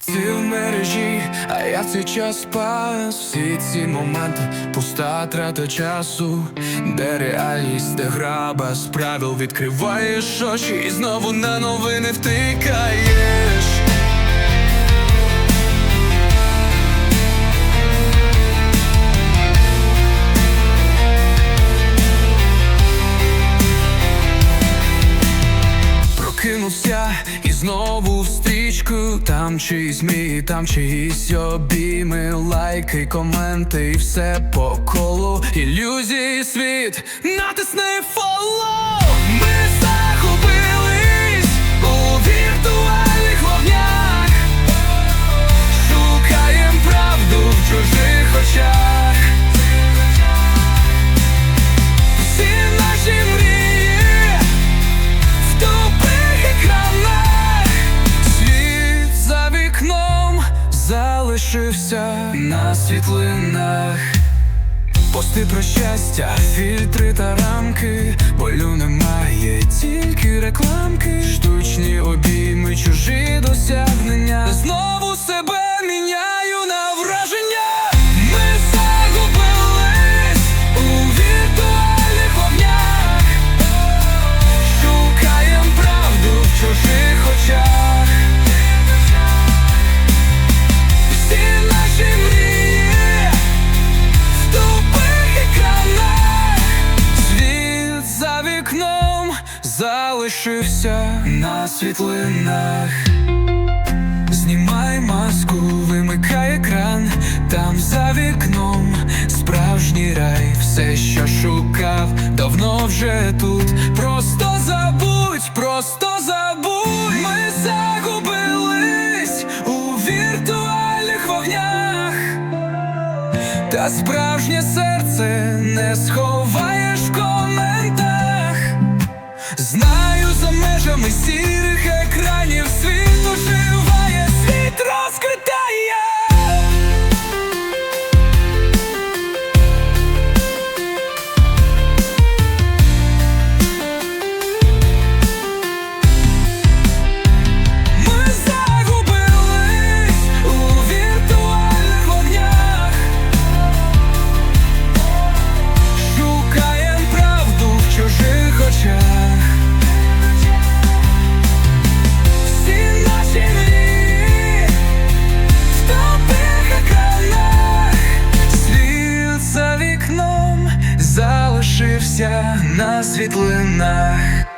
Ти в мережі, а я цей час спас. Всі ці моменти, пуста трата часу, де реальність, де гра без правил відкриваєш очі. І знову на новини втикаєш. Прокинувся і знову в стрічку Там чиїсь змії, там чиїсь обійми, лайки, коменти і все по колу. Ілюзії світ, натисни follow залишився на світлинах. Пости про щастя, фільтри та рамки, болю немає, тільки рекламки, штучні обійми, залишився на світлинах Знімай маску, вимикай екран, там за вікном справжній рай, все, що шукав, давно вже тут. Просто забудь, просто забудь. Ми загубились у віртуальних вогнях. Та справжнє серце не сховаєш в Залишився на світлинах.